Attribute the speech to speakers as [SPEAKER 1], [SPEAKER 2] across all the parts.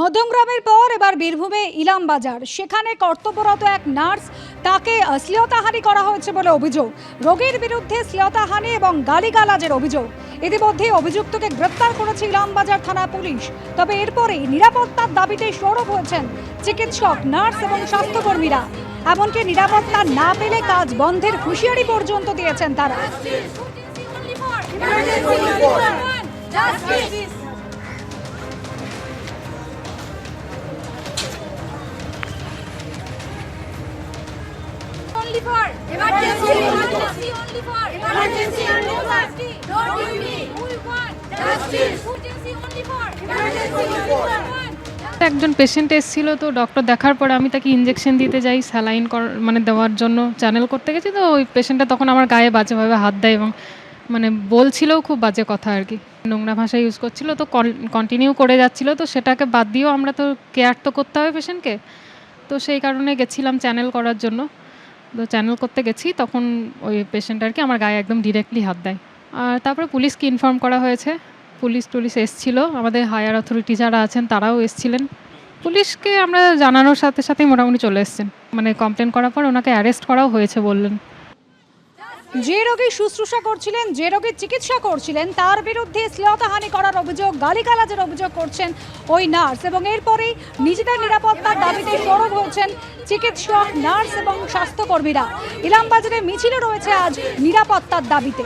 [SPEAKER 1] মধ্যমগ্রামের পর এবার বীরভূমে ইলাম বাজার। সেখানে কর্তব্যরত এক নার্স তাকে শ্লীলতাহানি করা হয়েছে বলে অভিযোগ। রোগীর বিরুদ্ধে শ্লীলতাহানি এবং গালিগালাজের অভিযোগ। ইতিমধ্যে অভিযুক্তকে গ্রেপ্তার করেছে ইলামবাজার থানা পুলিশ। তবে এরপরেই নিরাপত্তার দাবিতে সরব হয়েছেন চিকিৎসক, নার্স এবং স্বাস্থ্যকর্মীরা। এমনকি নিরাপত্তা না পেলে কাজ বন্ধের হুঁশিয়ারি পর্যন্ত দিয়েছেন তারা।
[SPEAKER 2] For emergency, emergency only for emergency. Don't give me want? Justice. Emergency only for
[SPEAKER 3] একজন পেশেন্ট এসেছিল তো ডক্টর দেখার পরে আমি তাকে ইঞ্জেকশন দিতে যাই স্যালাইন কর মানে দেওয়ার জন্য চ্যানেল করতে গেছি তো ওই পেশেন্টটা তখন আমার গায়ে বাজেভাবে হাত দেয় এবং মানে বলছিলও খুব বাজে কথা আর কি। নোংরা ভাষা ইউজ করছিল তো কন্টিনিউ করে যাচ্ছিল তো সেটাকে বাদ দিয়েও আমরা তো কেয়ার তো করতে হবে পেশেন্টকে তো সেই কারণে গেছিলাম চ্যানেল করার জন্য। তো চ্যানেল করতে গেছি, তখন ওই পেশেন্ট আর কি আমার গায়ে একদম ডিরেক্টলি হাত দেয়। আর তারপরে পুলিশকে ইনফর্ম করা হয়েছে। পুলিশ টুলিশ এসছিল। আমাদের হায়ার অথরিটি যারা আছেন, তারাও এসছিলেন। পুলিশকে আমরা জানানোর সাথে সাথেই মোটামুটি চলে এসছেন। মানে কমপ্লেন করার পর ওনাকে অ্যারেস্ট করাও হয়েছে বললেন।
[SPEAKER 1] যে রোগী শুশ্রূষা করছিলেন, যে রোগীর চিকিৎসা করছিলেন, তার বিরুদ্ধে শ্লীলতাহানি করার অভিযোগ, গালিগালাজের অভিযোগ করছেন ওই নার্স এবং এরপরেই নিজেদের নিরাপত্তার দাবিতে সরব হয়েছেন চিকিৎসক, নার্স এবং স্বাস্থ্যকর্মীরা। ইলামবাজারে মিছিলে রয়েছে আজ নিরাপত্তার দাবিতে।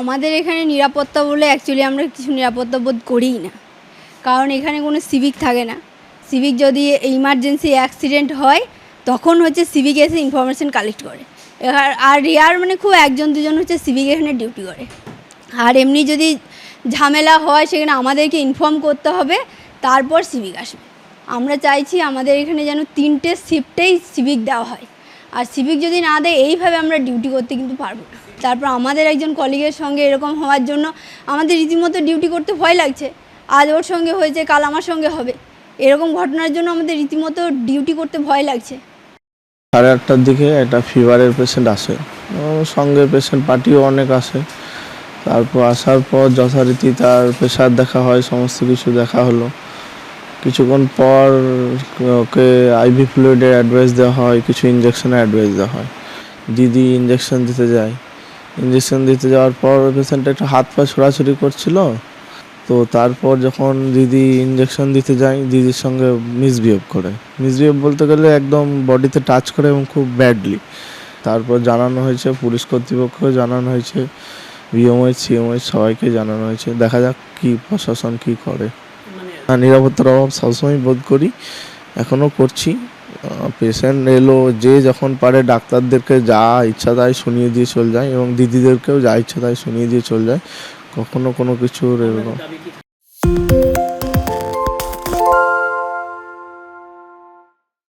[SPEAKER 4] আমাদের এখানে নিরাপত্তা বলে অ্যাকচুয়ালি আমরা কিছু নিরাপত্তা বোধ করিই না। কারণ এখানে কোনো সিভিক থাকে না। সিভিক যদি ইমার্জেন্সি অ্যাক্সিডেন্ট হয়, তখন হচ্ছে সিভিক এসে ইনফরমেশন কালেক্ট করে। এবার আর রেয়ার মানে খুব একজন দুজন হচ্ছে সিভিক এখানে ডিউটি করে। আর এমনি যদি ঝামেলা হয়, সেখানে আমাদেরকে ইনফর্ম করতে হবে, তারপর সিভিক আসবে। আমরা চাইছি আমাদের এখানে যেন তিনটে শিফটেই সিভিক দেওয়া হয়। আর সিভিক যদি না দেয়, এইভাবে আমরা ডিউটি করতে কিন্তু পারব না। তারপর আমাদের একজন কলিগের সঙ্গে এরকম হওয়ার জন্য আমাদের রীতিমতো ডিউটি করতে ভয় লাগছে। আজ ওর সঙ্গে হয়েছে, কাল আমার সঙ্গে হবে। এরকম ঘটনার জন্য আমাদের রীতিমতো ডিউটি করতে ভয় লাগছে।
[SPEAKER 5] সাড়ে আটটার দিকে একটা ফিভারের পেশেন্ট আসে। সঙ্গে পেশেন্ট পার্টিও অনেক আসে। তারপর আসার পর যথারীতি তার প্রেশার দেখা হয়, সমস্ত কিছু দেখা হলো। কিছুক্ষণ পর ওকে আইভি ফ্লুইডের অ্যাডভাইস দেওয়া হয়, কিছু ইঞ্জেকশনের অ্যাডভাইস দেওয়া হয়। দিদি ইঞ্জেকশন দিতে যায়। ইঞ্জেকশন দিতে যাওয়ার পর পেশেন্টটা একটু হাত পা ছোড়াছুড়ি করছিল। তো তারপর যখন দিদি ইঞ্জেকশন দিতে যায় দিদির সঙ্গে মিসবিহেভ করে। মিসবিহেভ বলতে গেলে একদম বডিতে টাচ করে এবং খুব ব্যাডলি তারপর জানানো হয়েছে পুলিশ কর্তৃপক্ষকে জানানো হয়েছে বিএমআই সিএমআই সবাইকে জানানো হয়েছে। দেখা যাক কি প্রশাসন কি করে। হ্যাঁ নিরাপত্তার অভাব সবসময় বোধ করি এখনও করছি। পেশেন্ট এলো যে যখন পারে ডাক্তারদেরকে যা ইচ্ছা তাই শুনিয়ে দিয়ে চলে যায় এবং দিদিদেরকেও যা ইচ্ছা তাই শুনিয়ে দিয়ে চলে যায়। কখনো কোনো কিছুর এরকম।